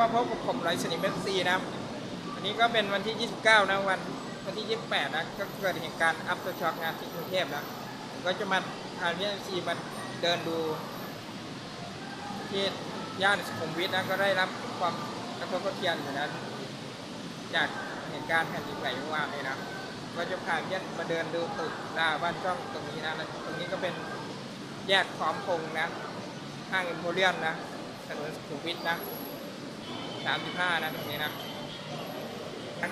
มาพบกับผมไรสนิมเอฟซีนะครับวันนี้ก็เป็นวันที่ 29 นะวันวันที่ 28 นะก็เกิดเหตุการณ์อัพเตอร์ช็อคนะที่กรุงเทพนะก็จะมาพาเอฟซีมาเดินดูที่ย่านสุขุมวิทนะก็ได้รับความกระทบกระเทือนอยู่นะจากเหตุการณ์แผ่นดินไหวเมื่อวานเลยนะก็จะพาเพื่อนมาเดินดูตึกหน้าบ้านช่องตรงนี้นะตรงนี้ก็เป็นแยกพร้อมพงนะห้างอิมโพเรียมนะถนนสุขุมวิทนะ 35 นะตรงนี้นะ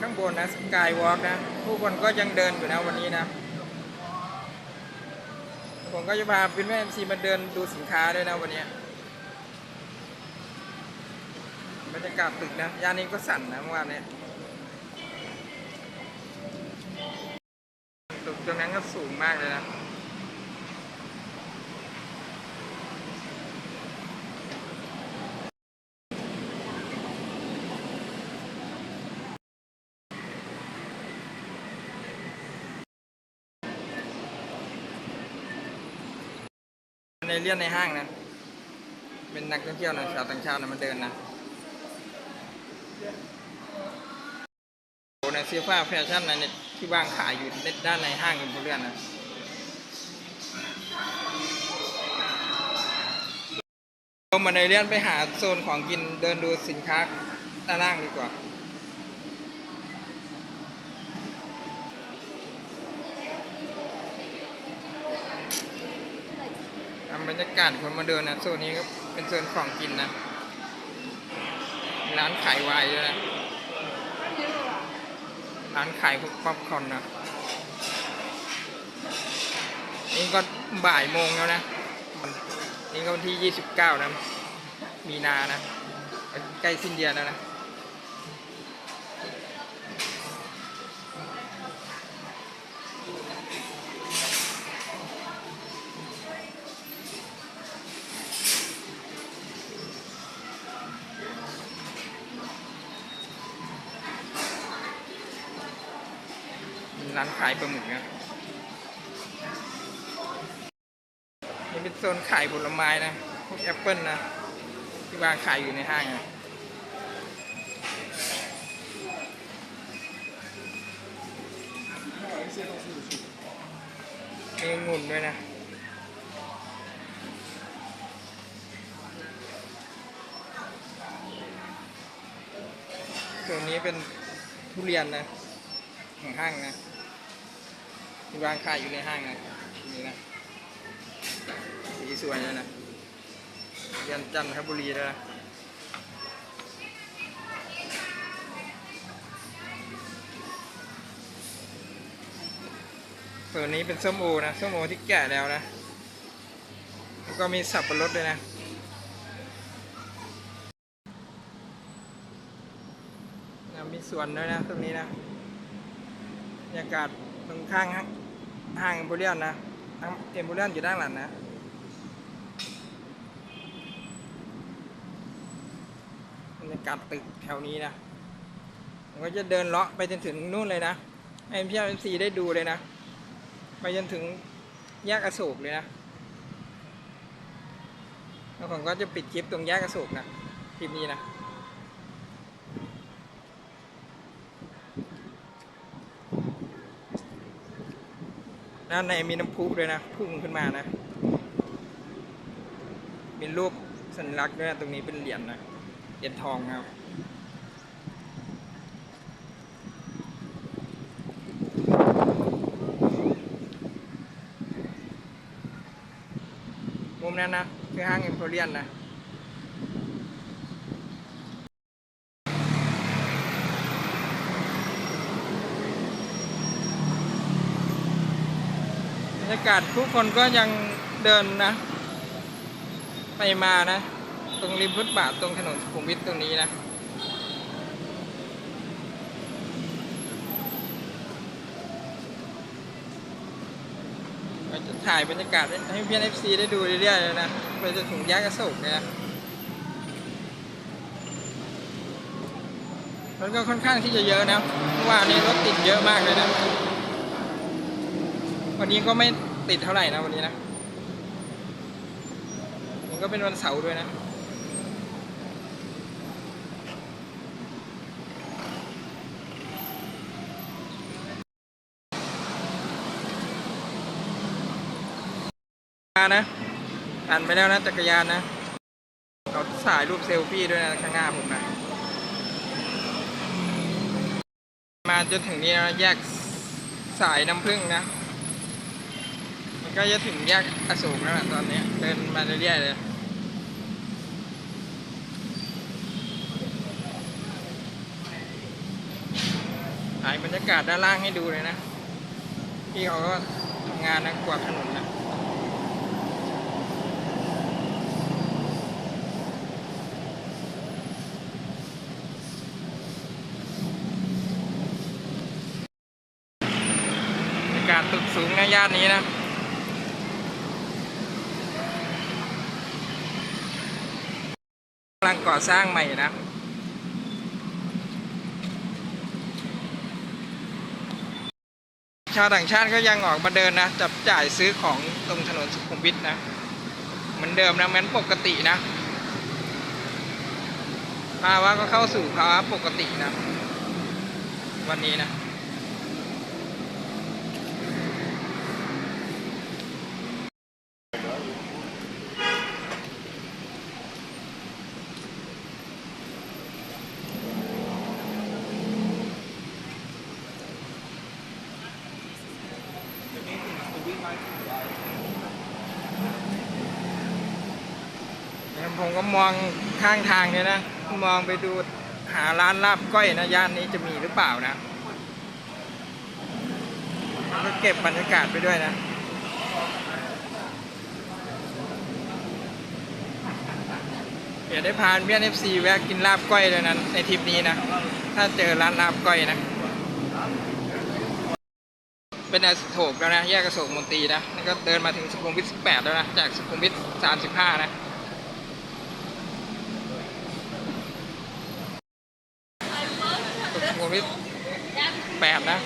ข้างบนนะสกายวอล์กนะ ผู้คนก็ยังเดินอยู่นะวันนี้นะ ผมก็จะพาเป็นแม่ซีมาเดินดูสินค้าด้วยนะวันนี้บรรยากาศตึกนะย่านนี้ก็สั่นนะเมื่อวานนี้ตึกตรงนั้นก็สูงมากเลยนะ ในเลียนในห้างนะ เป็นนักท่องเที่ยวนะชาวต่างชาตินะมาเดินนะโอ้ในเสื้อผ้าแฟชั่นนะเนี่ยที่วางขายอยู่ในด้านในห้างอิมพีเรียนนะเรามาในเลียนไปหาโซนของกินเดินดูสินค้าด้านล่างดีกว่า บรรยากาศคนมาเดินนะโซนนี้ก็เป็นโซนของกินนะ ร้านขายวายด้วยนะ ร้านขายพวกป๊อปคอร์นนะ นี่ก็บ่ายโมงแล้วนะ นี่ก็วันที่ 29 นะ มีนานะ ใกล้สิ้นเดือนแล้วนะ ร้านขายปลาหมึกนะนี่เป็นโซนขายผลไม้นะพวกแอปเปิลนะ ที่วางขายอยู่ในห้างนะมีองุ่นด้วยนะส่วนี้เป็นทุเรียนนะของห้างนะ ที่วางขายอยู่ในห้างนะนี่นะสีสวยเลยนะเรียนจันทบุรีเลยนะส่วนนี้เป็นส้มโอนะส้มโอที่แก่แล้วนะแล้วก็มีสับปะรดด้วยนะนะมีสวนด้วยนะตรงนี้นะบรรยากาศตรงข้าง ห้างเอ็มโพเรียนนะห้างเอ็มโพเรียนอยู่ด้านหลังนะบรรยากาศตึกแถวนี้นะผมก็จะเดินเลาะไปจนถึงนู่นเลยนะให้พี่เอ็มซีได้ดูเลยนะ ไปจนถึงแยกอโศกเลยนะแล้วผมก็จะปิดคลิปตรงแยกอโศกนะคลิปนี้นะ ด้านในมีน้ำพุด้วยนะพุ่งขึ้นมานะ มีรูปสัญลักษณ์ด้วยนะตรงนี้เป็นเหรียญนะเหรียญทองครับมุมนั้นนะคือห้างเอ็มโพเรียนนะ ยากาศผู้คนก็ยังเดินนะ ไปมานะ ตรงริมฟุตบาทตรงถนนสุขุมวิทตรงนี้นะก็จะถ่ายบรรยากาศให้เพื่อนเอฟซีได้ดูเรื่อยๆเลยนะไปจนถึงแยกอโศกเนี่ยนะรถก็ค่อนข้างที่จะเยอะนะเมื่อวานนี้รถติดเยอะมากเลยนะ วันนี้ก็ไม่ติดเท่าไหร่นะวันนี้นะมันก็เป็นวันเสาร์ด้วยนะนะอ่านไปแล้วนะจักรยานนะเราสายรูปเซลฟี่ด้วยนะข้างหน้าผมนะมาจนถึงนี้นะแยกสายน้ำผึ้งนะ ก็จะถึงแยกอโศกแล้วนะตอนนี้เดินมาเรื่อยๆเลยถ่ายบรรยากาศด้านล่างให้ดูเลยนะพี่เขาก็ทำงานนะกวาดถนนนะบรรยากาศตึกสูงในย่านนี้นะกำ ลังก่อสร้างใหม่นะชาวต่างชาติก็ยังออกมาเดินนะ จับจ่ายซื้อของตรงถนนสุขุมวิทนะ เหมือนเดิมนะเหมือนปกตินะภาวะก็เข้าสู่ภาวะปกตินะ วันนี้นะ ก็มองข้างทางเนี่ยนะ มองไปดูหาร้านลาบก้อยนะย่านนี้จะมีหรือเปล่านะก็เก็บบรรยากาศไปด้วยนะเดี๋ยวได้พาเมียนเอฟซีแวะกินลาบก้อยเลยนะในทริปนี้นะ ถ้าเจอร้านลาบก้อยนะ เป็นอโศกแล้วนะ แยกอโศกมนตรีนะนี่ก็เดินมาถึงสุขุมวิท 18 แล้วนะ จากสุขุมวิท 35 นะ สุขุมวิท8นะ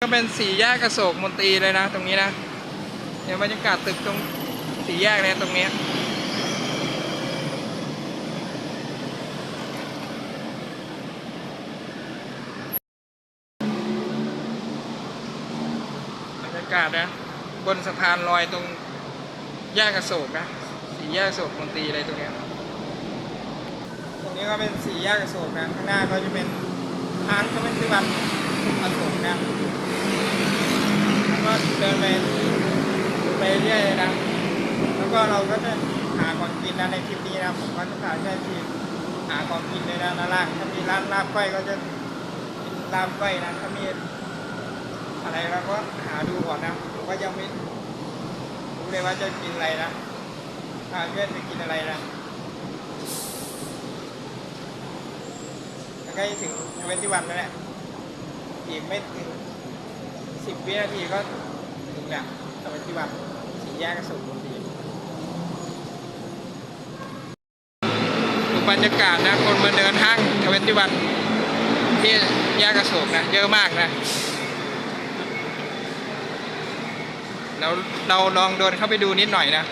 ก็เป็นสี่แยกอโศกมนตรีเลยนะ ตรงนี้นะ เดี๋ยวบรรยากาศตึกตรงสี่แยกเลยตรงเนี้ยบรรยา กาศนะ บนสะพานลอยตรงแยกอโศกนะสี่แยกอโศกมนตรีเลยตรงเนี้ยตรงนี้ก็เป็นสี่แยกอโศกนะข้างหน้าก็จะเป็นทางก็เป็นที่วันอโศกนะแล้วก็เดินไปไปเรื่อยนะแล้วก็เราก็จะหาของกินนะในคลิปนี้นะผมก็จะพาแค่ทีหาของกินเลยนะด้านล่างถ้ามีร้านลาบก้อยก็จะกินลาบก้อยนะถ้ามี อะไรเราก็หาดูก่อนนะผมก็ยังไม่รู้เลยว่าจะกินอะไรนะพาเพื่อนไปกินอะไรนะแล้ถึงเวนที่วันแล้วแหละอีกไม่ถึงสิบวินาทีก็ถึงแหละสมัยที่วัดสี่แยกกระสุนดีดูบรรยากาศนะคนมาเดินห้างทเวนตี้วันที่แยกกระโศกนะเยอะมากนะ เราเราลองเดินเข้าไปดูนิดหน่อยนะ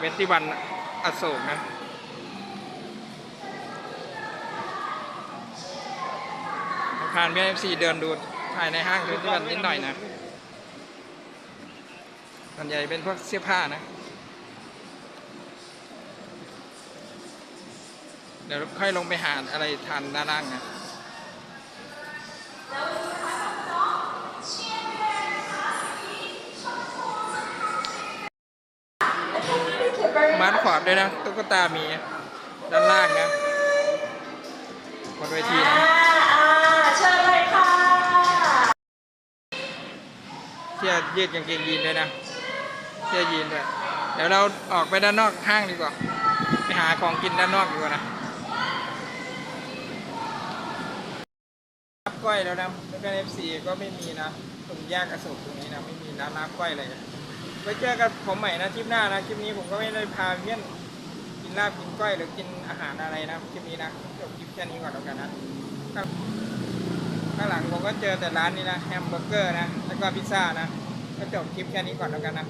เวนตี้วันอโศกนะผ่านบีเอฟซีเดินดูภายในห้างเวนตี้วันนิดหน่อยนะ ส่วนใหญ่เป็นพวกเสื้อผ้านะ เดี๋ยวค่อยลงไปหาอะไรทานด้านล่างนะมาร์คขอดด้วยนะ ตุ๊กตามีด้านล่างนะบนเวทีนะเชิญเลยค่ะเสื้อยืดกางเกงยีนด้วยนะ เสื้อยีนด้วยเดี๋ยวเราออกไปด้านนอกห้างดีกว่า ไปหาของกินด้านนอกดีกว่านะลาบก้อยแล้วนะแล้วก็เอฟซีก็ไม่มีนะตรงแยกอโศกตรงนี้นะไม่มีร้านลาบก้อยเลยไว้เจอกันผมใหม่นะคลิปหน้านะคลิปนี้ผมก็ไม่ได้พาเพื่อนกินลาบกินก้อยหรือกินอาหารอะไรนะคลิปนี้นะจบคลิปแค่นี้ก่อนแล้วกันนะข้างหลังผมก็เจอแต่ร้านนี้นะแฮมเบอร์เกอร์นะแล้วก็พิซซ่านะก็จบคลิปแค่นี้ก่อนแล้วกันนะ